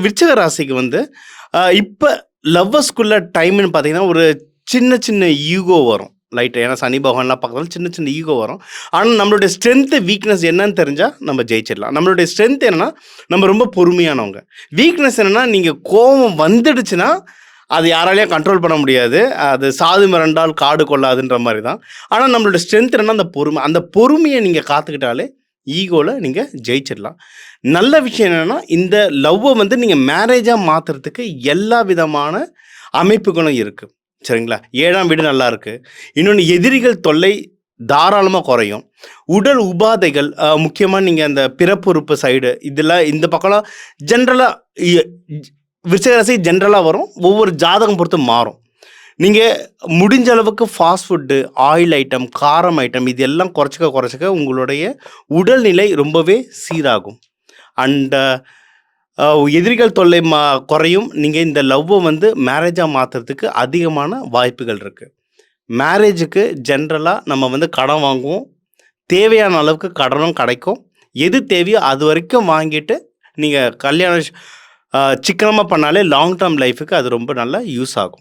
விருச்சக ராசிக்கு வந்து இப்போ லவ்வர்ஸ்குள்ள டைம்னு பார்த்தீங்கன்னா ஒரு சின்ன சின்ன ஈகோ வரும். லைட் ஏன்னா சனி பகவான்லாம் பார்க்கறதால சின்ன சின்ன ஈகோ வரும். ஆனால் நம்மளுடைய ஸ்ட்ரென்த்து வீக்னஸ் என்னன்னு தெரிஞ்சால் நம்ம ஜெயிச்சிடலாம். நம்மளுடைய ஸ்ட்ரென்த் என்னன்னா நம்ம ரொம்ப பொறுமையானவங்க. வீக்னஸ் என்னென்னா நீங்கள் கோபம் வந்துடுச்சுன்னா அது யாராலையும் கண்ட்ரோல் பண்ண முடியாது. அது சாது மிரண்டால் காடு கொள்ளாதுன்ற மாதிரி தான் ஆனால் நம்மளோட ஸ்ட்ரென்த் என்னன்னா அந்த பொறுமை. அந்த பொறுமையை நீங்கள் காத்துக்கிட்டாலே ஈகோவில் நீங்கள் ஜெயிச்சிடலாம். நல்ல விஷயம் என்னென்னா இந்த லவ்வை வந்து நீங்கள் மேரேஜாக மாற்றுறதுக்கு எல்லா விதமான அமைப்புகளும் இருக்குது சரிங்களா? ஏழாம் வீடு நல்லா இருக்குது இன்னொன்று எதிரிகள் தொல்லை தாராளமாக குறையும். உடல் உபாதைகள் முக்கியமாக நீங்கள் அந்த பிறப்புறுப்பு சைடு இதெல்லாம் இந்த பக்கம்லாம் ஜென்ரலாக விருச்சகராசி ஜென்ரலாக வரும். ஒவ்வொரு ஜாதகம் பொறுத்து மாறும். நீங்கள் முடிஞ்ச அளவுக்கு ஃபாஸ்ட் ஃபுட்டு ஆயில் ஐட்டம் காரம் ஐட்டம் இது எல்லாம் குறைச்சிக்க குறைச்சிக்க உங்களுடைய உடல்நிலை ரொம்பவே சீராகும். அண்ட் எதிரிகள் தொல்லை மா குறையும். நீங்கள் இந்த லவ்வை வந்து மேரேஜாக மாற்றுறதுக்கு அதிகமான வாய்ப்புகள் இருக்குது மேரேஜுக்கு ஜென்ரலாக நம்ம வந்து கடன் வாங்குவோம். தேவையான அளவுக்கு கடனும் கிடைக்கும். எது தேவையோ அது வரைக்கும் வாங்கிட்டு நீங்கள் கல்யாணம் சிக்கனமாக பண்ணாலே லாங் டேர்ம் லைஃபுக்கு அது ரொம்ப நல்லா யூஸ் ஆகும்.